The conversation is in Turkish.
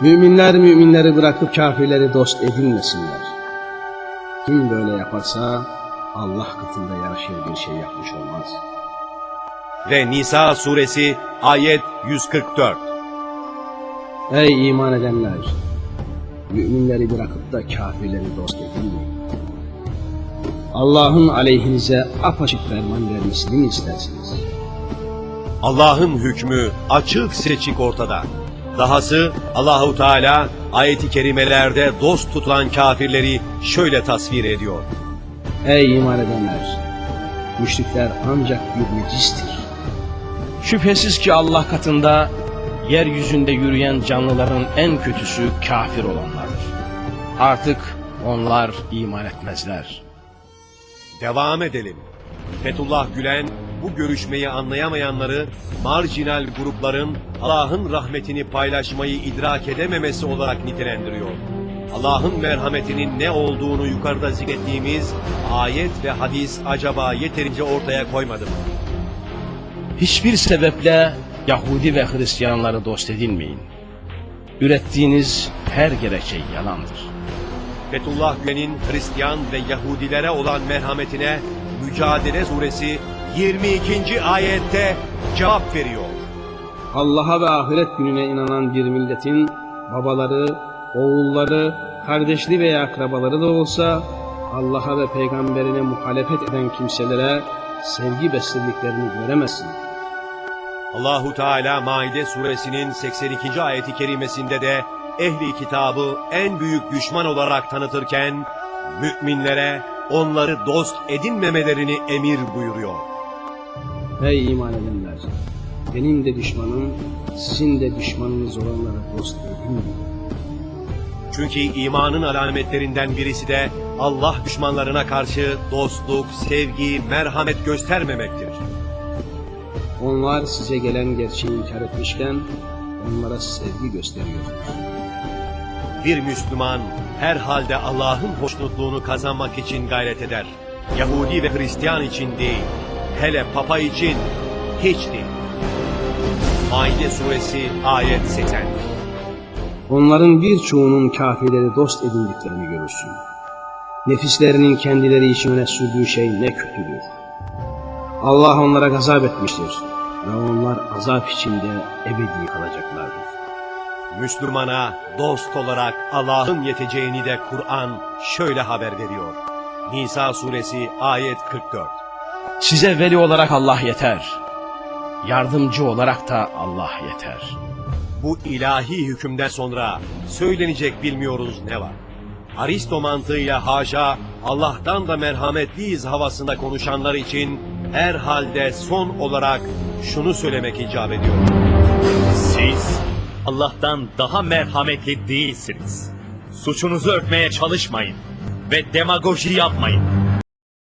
Müminler müminleri bırakıp kafirleri dost edinmesinler. Kim böyle yaparsa Allah katında yaraşır bir şey yapmış olmaz. Ve Nisa suresi ayet 144. Ey iman edenler! Müminleri bırakıp da kafirleri dost edinmeyin. Allah'ın aleyhinize apaçık ferman vermesini mi istersiniz? Allah'ın hükmü açık seçik ortada. Dahası Allahu Teala ayeti kerimelerde dost tutulan kafirleri şöyle tasvir ediyor. Ey iman edenler! Müşrikler ancak bir necistir. Şüphesiz ki Allah katında yeryüzünde yürüyen canlıların en kötüsü kafir olanlardır. Artık onlar iman etmezler. Devam edelim. Fethullah Gülen bu görüşmeyi anlayamayanları marjinal grupların Allah'ın rahmetini paylaşmayı idrak edememesi olarak nitelendiriyor. Allah'ın merhametinin ne olduğunu yukarıda zikrettiğimiz ayet ve hadis acaba yeterince ortaya koymadı mı? Hiçbir sebeple Yahudi ve Hristiyanları dost edinmeyin. Ürettiğiniz her gerekçe yalandır. Fethullah Gülen'in Hristiyan ve Yahudilere olan merhametine Mücadele Suresi 22. ayette cevap veriyor. Allah'a ve ahiret gününe inanan bir milletin babaları, oğulları, kardeşli veya akrabaları da olsa Allah'a ve peygamberine muhalefet eden kimselere sevgi beslediklerini göremezsin. Allahu Teala Maide suresinin 82. ayeti kerimesinde de ehli kitabı en büyük düşman olarak tanıtırken müminlere onları dost edinmemelerini emir buyuruyor. Ey iman edenler! Benim de düşmanım, sizin de düşmanınız olanlara dost edinmeyin. Çünkü imanın alametlerinden birisi de Allah düşmanlarına karşı dostluk, sevgi, merhamet göstermemektir. Onlar size gelen gerçeği inkar etmişken onlara sevgi gösteriyorsunuz. Bir Müslüman herhalde Allah'ın hoşnutluğunu kazanmak için gayret eder. Yahudi ve Hristiyan için değil, hele Papa için hiç değil. Maide suresi ayet 80. Onların birçoğunun kafirleri dost edindiklerini görürsün. Nefislerinin kendileri için öne sürdüğü şey ne kötüdür. Allah onlara gazap etmiştir ve onlar azap içinde ebedi kalacaklardır. Müslümana dost olarak Allah'ın yeteceğini de Kur'an şöyle haber veriyor. Nisa suresi ayet 44. Size veli olarak Allah yeter. Yardımcı olarak da Allah yeter. Bu ilahi hükümden sonra söylenecek bilmiyoruz ne var. Aristo mantığıyla haşa Allah'tan da merhametliyiz havasında konuşanlar için herhalde son olarak şunu söylemek icap ediyor. Siz Allah'tan daha merhametli değilsiniz. Suçunuzu örtmeye çalışmayın ve demagoji yapmayın.